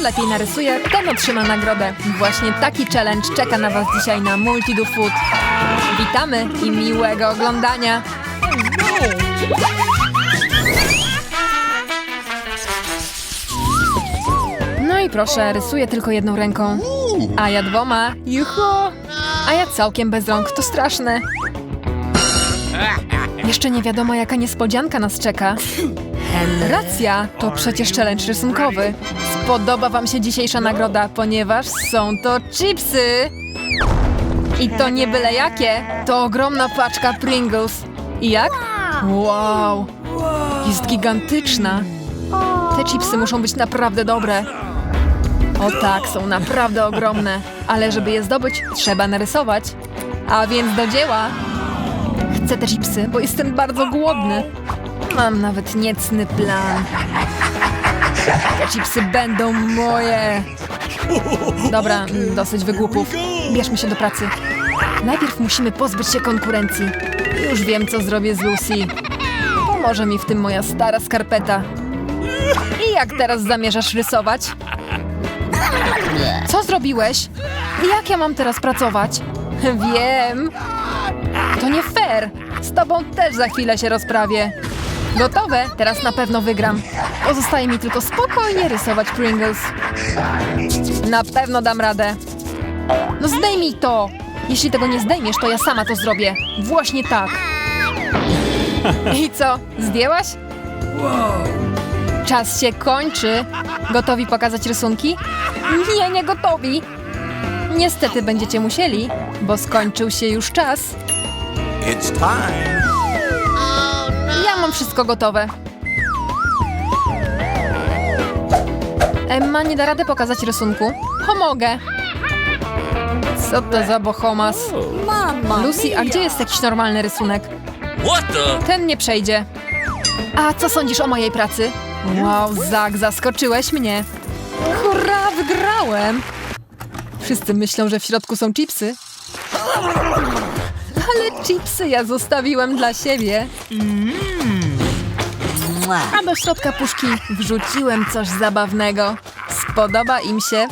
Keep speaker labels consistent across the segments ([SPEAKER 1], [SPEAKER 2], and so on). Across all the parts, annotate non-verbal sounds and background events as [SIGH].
[SPEAKER 1] Lepiej narysuje, ten otrzyma nagrodę. Właśnie taki challenge czeka na Was dzisiaj na Multidu Food. Witamy i miłego oglądania. No i proszę, rysuję tylko jedną ręką. A ja dwoma. Juhu! A ja całkiem bez rąk, to straszne. Jeszcze nie wiadomo, jaka niespodzianka nas czeka. Racja, to przecież challenge rysunkowy. Spodoba wam się dzisiejsza nagroda, ponieważ są to chipsy. I to nie byle jakie, to ogromna paczka Pringles. I jak? Wow, jest gigantyczna. Te chipsy muszą być naprawdę dobre. O tak, są naprawdę ogromne. Ale żeby je zdobyć, trzeba narysować. A więc do dzieła. Chcę te chipsy, bo jestem bardzo głodny. Mam nawet niecny plan. Te chipsy będą moje. Dobra, dosyć wygłupów. Bierzmy się do pracy. Najpierw musimy pozbyć się konkurencji. Już wiem, co zrobię z Lucy. Pomoże mi w tym moja stara skarpeta. I jak teraz zamierzasz rysować? Co zrobiłeś? Jak ja mam teraz pracować? Wiem. To nie fair. Z tobą też za chwilę się rozprawię. Gotowe? Teraz na pewno wygram. Pozostaje mi tylko spokojnie rysować Pringles. Na pewno dam radę. No zdejmij to! Jeśli tego nie zdejmiesz, to ja sama to zrobię. Właśnie tak. I co? Zdjęłaś? Czas się kończy. Gotowi pokazać rysunki? Nie, nie gotowi. Niestety będziecie musieli, bo skończył się już czas.
[SPEAKER 2] It's time.
[SPEAKER 1] Ja mam wszystko gotowe. Emma nie da rady pokazać rysunku. Pomogę. Co to za bohomas? Lucy, a gdzie jest jakiś normalny rysunek?
[SPEAKER 2] What the?
[SPEAKER 1] Ten nie przejdzie. A co sądzisz o mojej pracy? Wow, Zak, zaskoczyłeś mnie. Hurra, wygrałem! Wszyscy myślą, że w środku są chipsy. Ale chipsy ja zostawiłem dla siebie. A do środka puszki wrzuciłem coś zabawnego. Spodoba im się.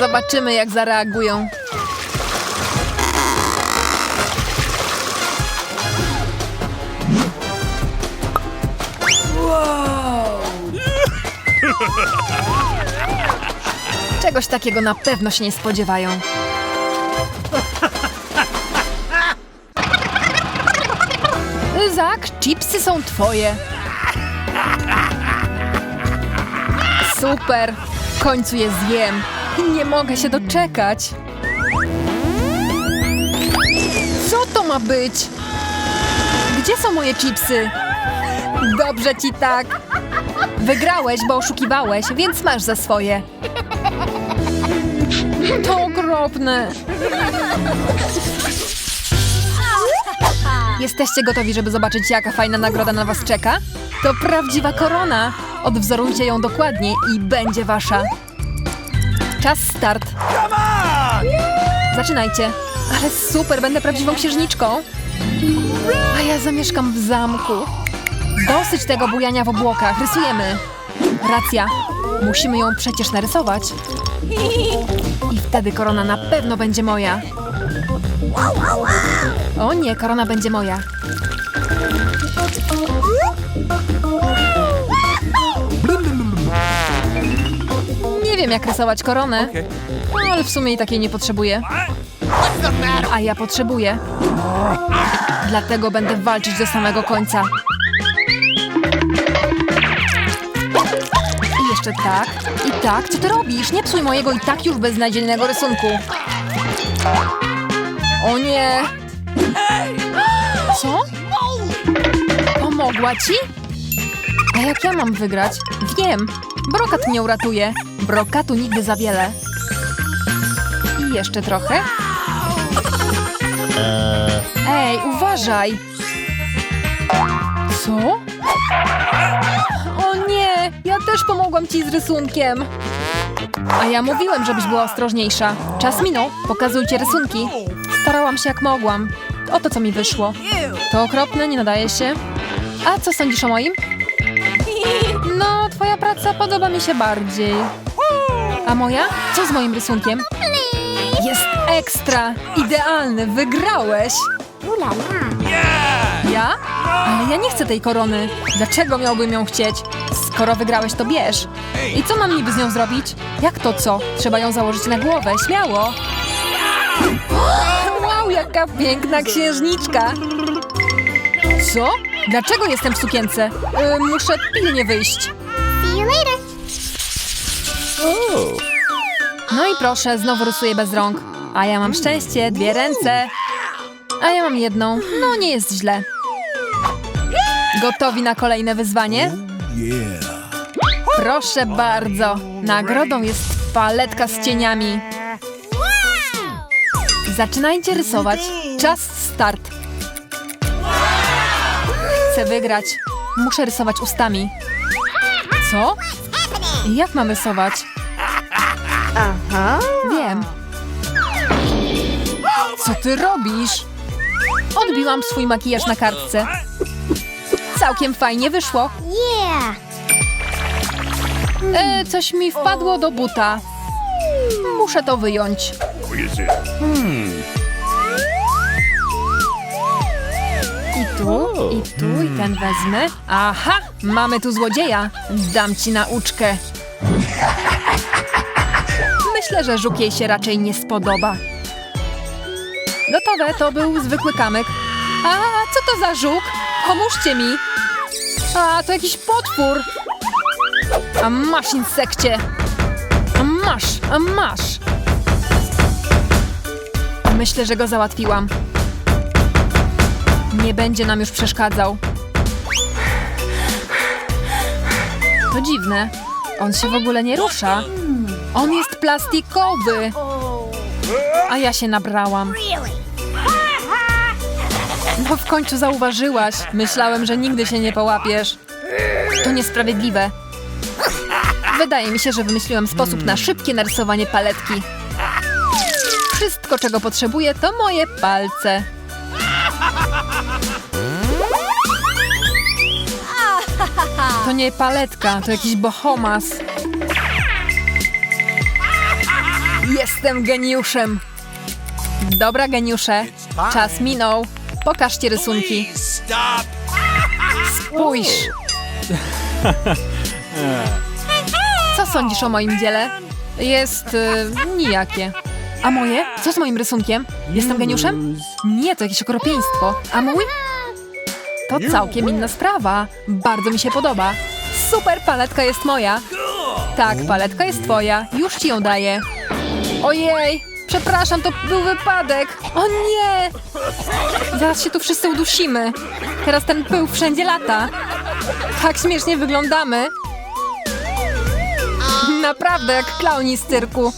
[SPEAKER 1] Zobaczymy, jak zareagują. Czegoś takiego na pewno się nie spodziewają. Chipsy są twoje. Super! W końcu je zjem. Nie mogę się doczekać. Co to ma być? Gdzie są moje chipsy? Dobrze ci tak. Wygrałeś, bo oszukiwałeś, więc masz za swoje. To okropne. Jesteście gotowi, żeby zobaczyć, jaka fajna nagroda na was czeka? To prawdziwa korona. Odwzorujcie ją dokładnie i będzie wasza. Czas start. Zaczynajcie. Ale super, będę prawdziwą księżniczką. A ja zamieszkam w zamku. Dosyć tego bujania w obłokach. Rysujemy. Racja. Musimy ją przecież narysować. I wtedy korona na pewno będzie moja. O nie, korona będzie moja. Nie wiem, jak rysować koronę, ale w sumie i takiej nie potrzebuję. A ja potrzebuję. Dlatego będę walczyć do samego końca. I jeszcze tak, i tak. Co ty robisz? Nie psuj mojego i tak już beznadziejnego rysunku. O nie! Co? Pomogła ci? A jak ja mam wygrać? Wiem. Brokat mnie uratuje. Brokatu nigdy za wiele. I jeszcze trochę. Ej, uważaj! Co? O nie! Ja też pomogłam ci z rysunkiem. A ja mówiłem, żebyś była ostrożniejsza. Czas minął. Pokazujcie rysunki. Starałam się jak mogłam. Oto co mi wyszło. To okropne, nie nadaje się. A co sądzisz o moim? No, twoja praca podoba mi się bardziej. A moja? Co z moim rysunkiem? Jest ekstra! Idealny! Wygrałeś! Ja? Ale ja nie chcę tej korony. Dlaczego miałbym ją chcieć? Skoro wygrałeś, to bierz. I co mam niby z nią zrobić? Jak to co? Trzeba ją założyć na głowę, śmiało. Jaka piękna księżniczka. Co? Dlaczego jestem w sukience? Y, muszę pilnie wyjść.
[SPEAKER 3] See you later.
[SPEAKER 1] No i proszę, znowu rysuję bez rąk. A ja mam szczęście, dwie ręce. A ja mam jedną. No, nie jest źle. Gotowi na kolejne wyzwanie? Proszę bardzo. Nagrodą jest paletka z cieniami. Zaczynajcie rysować. Czas start. Chcę wygrać. Muszę rysować ustami. Co? Jak mam rysować? Wiem. Co ty robisz? Odbiłam swój makijaż na kartce. Całkiem fajnie wyszło.
[SPEAKER 3] Yeah.
[SPEAKER 1] E, coś mi wpadło do buta. Muszę to wyjąć. I tu, i tu, i ten wezmę. Aha, mamy tu złodzieja. Dam ci nauczkę. Myślę, że żuk jej się raczej nie spodoba. Gotowe, to był zwykły kamyk. A co to za żuk? Pomóżcie mi. A, to jakiś potwór. A masz, insekcie! A masz, a masz! Myślę, że go załatwiłam. Nie będzie nam już przeszkadzał. To dziwne. On się w ogóle nie rusza. On jest plastikowy. A ja się nabrałam. No w końcu zauważyłaś. Myślałem, że nigdy się nie połapiesz. To niesprawiedliwe. Wydaje mi się, że wymyśliłam sposób na szybkie narysowanie paletki. Wszystko, czego potrzebuję, to moje palce. To nie paletka, to jakiś bohomas. Jestem geniuszem. Dobra, geniusze. Czas minął. Pokażcie rysunki. Spójrz. Co sądzisz o moim dziele? Jest y, nijakie. A moje? Co z moim rysunkiem? Jestem geniuszem? Nie, to jakieś okropieństwo. A mój? To całkiem inna sprawa. Bardzo mi się podoba. Super paletka jest moja. Tak, paletka jest twoja. Już ci ją daję. Ojej, przepraszam, to był wypadek. O nie! Zaraz się tu wszyscy udusimy. Teraz ten pył wszędzie lata. Tak śmiesznie wyglądamy. Naprawdę jak klauni z cyrku.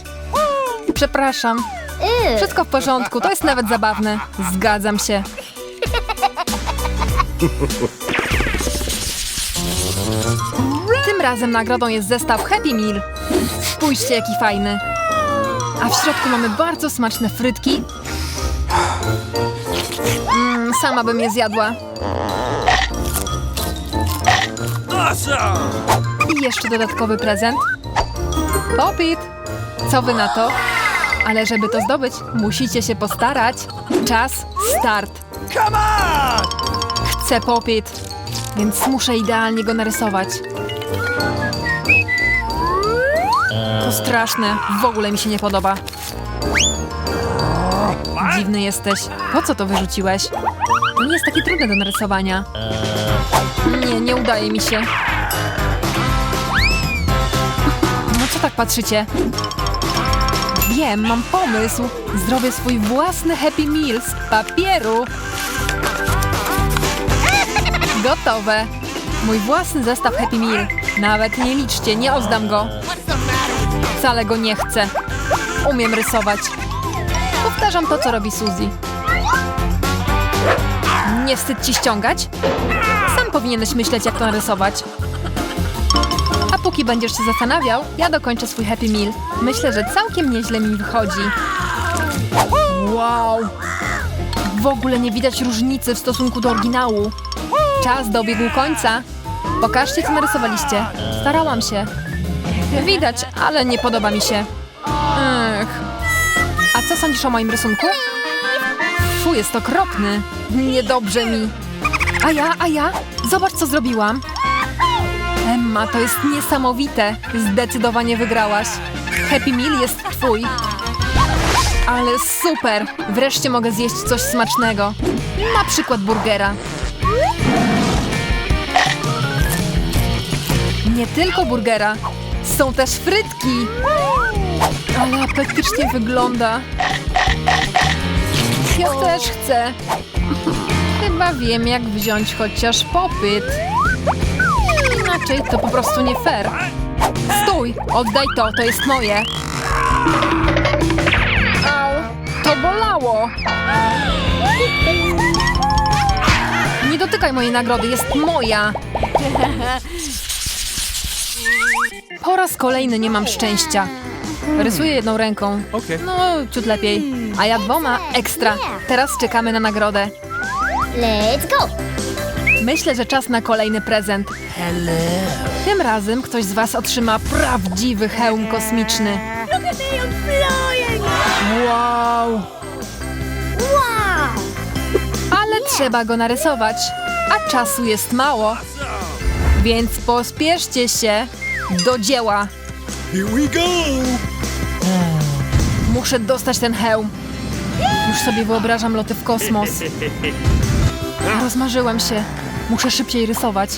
[SPEAKER 1] Przepraszam.
[SPEAKER 3] Ew.
[SPEAKER 1] Wszystko w porządku, to jest nawet zabawne. Zgadzam się. Tym razem nagrodą jest zestaw Happy Meal. Spójrzcie, jaki fajny. A w środku mamy bardzo smaczne frytki. Mm, sama bym je zjadła. I jeszcze dodatkowy prezent. Popit! Co wy na to? Ale żeby to zdobyć, musicie się postarać. Czas, start.
[SPEAKER 2] Come on.
[SPEAKER 1] Chcę popit, więc muszę idealnie go narysować. To straszne, w ogóle mi się nie podoba. Dziwny jesteś. Po co to wyrzuciłeś? To nie jest takie trudne do narysowania. Nie, nie udaje mi się. No co tak patrzycie? Wiem, mam pomysł. Zrobię swój własny Happy Meal z papieru. Gotowe. Mój własny zestaw Happy Meal. Nawet nie liczcie, nie ozdam go. Wcale go nie chcę. Umiem rysować. Powtarzam to, co robi Suzy. Nie wstyd ci ściągać? Sam powinieneś myśleć, jak to narysować. A póki będziesz się zastanawiał, ja dokończę swój Happy Meal. Myślę, że całkiem nieźle mi wychodzi. Wow! W ogóle nie widać różnicy w stosunku do oryginału. Czas dobiegł końca. Pokażcie, co narysowaliście. Starałam się. Widać, ale nie podoba mi się. Ech. A co sądzisz o moim rysunku? Fu, jest okropny. Niedobrze mi. A ja, a ja? Zobacz, co zrobiłam. Emma, to jest niesamowite. Zdecydowanie wygrałaś. Happy Meal jest twój. Ale super! Wreszcie mogę zjeść coś smacznego. Na przykład burgera. Nie tylko burgera. Są też frytki. Ale apetycznie wygląda. Ja też chcę. Chyba wiem, jak wziąć chociaż popyt. Inaczej to po prostu nie fair. Stój! Oddaj to, to jest moje. Au, to bolało. Nie dotykaj mojej nagrody, jest moja. Po raz kolejny nie mam szczęścia. Rysuję jedną ręką. No, ciut lepiej. A ja dwoma ekstra. Teraz czekamy na nagrodę.
[SPEAKER 3] Let's go.
[SPEAKER 1] Myślę, że czas na kolejny prezent. Tym razem ktoś z Was otrzyma prawdziwy hełm kosmiczny.
[SPEAKER 3] Look at me, I'm flying.
[SPEAKER 1] Wow!
[SPEAKER 3] Wow.
[SPEAKER 1] Ale trzeba go narysować, a czasu jest mało. Więc pospieszcie się do dzieła.
[SPEAKER 2] Here we go.
[SPEAKER 1] Muszę dostać ten hełm. Już sobie wyobrażam loty w kosmos. [LAUGHS] Rozmarzyłem się. Muszę szybciej rysować.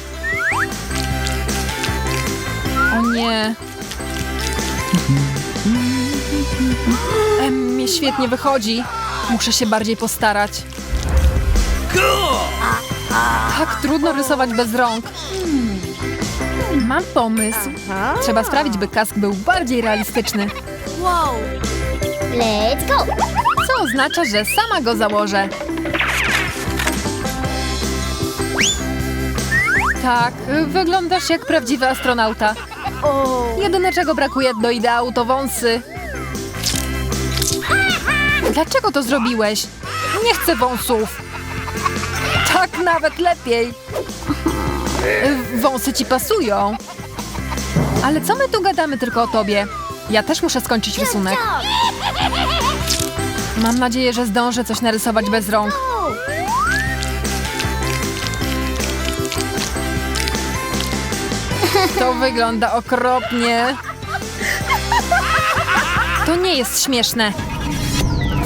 [SPEAKER 1] O nie. Em, mnie świetnie wychodzi. Muszę się bardziej postarać. Tak trudno rysować bez rąk. Mam pomysł. Trzeba sprawić, by kask był bardziej realistyczny.
[SPEAKER 3] Wow. Let's go.
[SPEAKER 1] Co oznacza, że sama go założę. Tak, wyglądasz jak prawdziwy astronauta. Jedyne czego brakuje do ideału to wąsy. Dlaczego to zrobiłeś? Nie chcę wąsów. Tak nawet lepiej. Wąsy ci pasują. Ale co my tu gadamy tylko o tobie? Ja też muszę skończyć rysunek. Mam nadzieję, że zdążę coś narysować bez rąk. To wygląda okropnie. To nie jest śmieszne.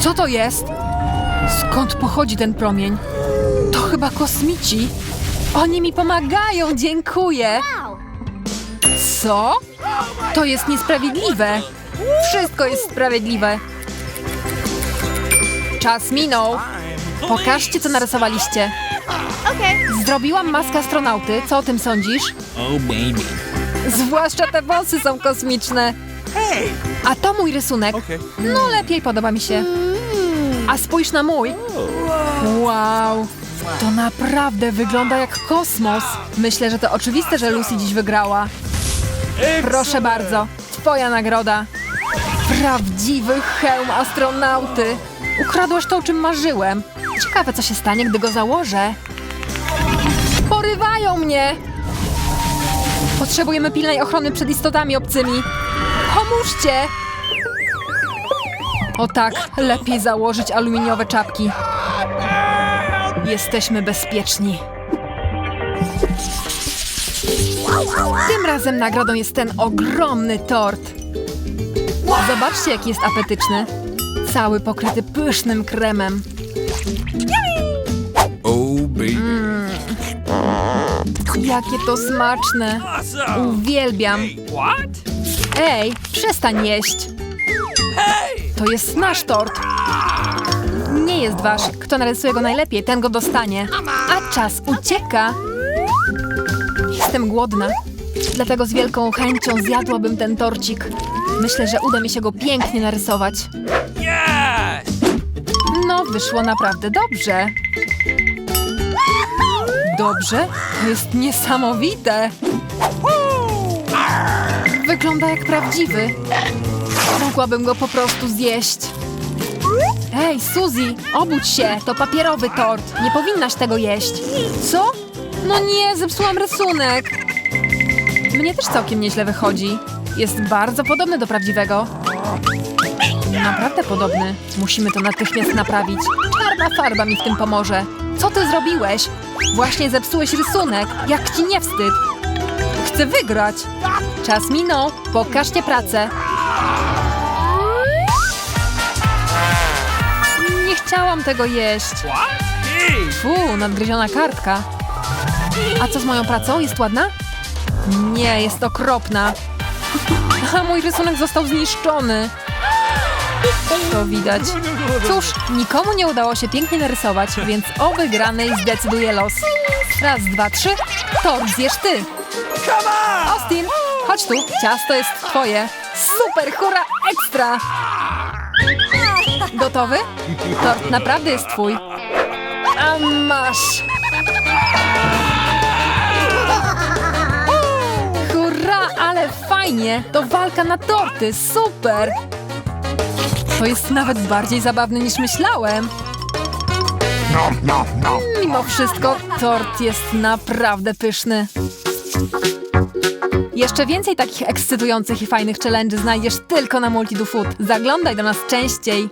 [SPEAKER 1] Co to jest? Skąd pochodzi ten promień? To chyba kosmici. Oni mi pomagają, dziękuję. Co? To jest niesprawiedliwe. Wszystko jest sprawiedliwe. Czas minął. Pokażcie, co narysowaliście. Zrobiłam maskę astronauty. Co o tym sądzisz?
[SPEAKER 2] Oh baby.
[SPEAKER 1] Zwłaszcza te włosy są kosmiczne. A to mój rysunek. No lepiej podoba mi się. A spójrz na mój. Wow. To naprawdę wygląda jak kosmos. Myślę, że to oczywiste, że Lucy dziś wygrała. Proszę bardzo. Twoja nagroda. Prawdziwy hełm astronauty. Ukradłaś to, o czym marzyłem. Ciekawe, co się stanie, gdy go założę. Porywają mnie! Potrzebujemy pilnej ochrony przed istotami obcymi. Pomóżcie! O tak, lepiej założyć aluminiowe czapki. Jesteśmy bezpieczni. Tym razem nagrodą jest ten ogromny tort. Zobaczcie, jaki jest apetyczny. Cały pokryty pysznym kremem. Jakie to smaczne. Uwielbiam. Ej, przestań jeść. To jest nasz tort. Nie jest wasz. Kto narysuje go najlepiej, ten go dostanie. A czas ucieka. Jestem głodna. Dlatego z wielką chęcią zjadłabym ten torcik. Myślę, że uda mi się go pięknie narysować. No, wyszło naprawdę dobrze. Dobrze? To jest niesamowite. Wygląda jak prawdziwy. Mogłabym go po prostu zjeść. Hej, Suzy, obudź się, to papierowy tort. Nie powinnaś tego jeść. Co? No nie, zepsułam rysunek. Mnie też całkiem nieźle wychodzi. Jest bardzo podobny do prawdziwego. Naprawdę podobny. Musimy to natychmiast naprawić. Czarna farba mi w tym pomoże. Co ty zrobiłeś? Właśnie zepsułeś rysunek. Jak ci nie wstyd? Chcę wygrać. Czas minął. Pokażcie pracę. Nie chciałam tego jeść. Fu, nadgryziona kartka. A co z moją pracą? Jest ładna? Nie, jest okropna. A [LAUGHS] mój rysunek został zniszczony. To widać. Cóż, nikomu nie udało się pięknie narysować, więc o wygranej zdecyduje los. Raz, dwa, trzy. Tort zjesz ty. Austin, chodź tu. Ciasto jest twoje. Super, hura, ekstra. Gotowy? Tort naprawdę jest twój. A masz! Hurra, ale fajnie! To walka na torty, super! To jest nawet bardziej zabawne niż myślałem. Mimo wszystko, tort jest naprawdę pyszny. Jeszcze więcej takich ekscytujących i fajnych challenge znajdziesz tylko na Multidu Food. Zaglądaj do nas częściej.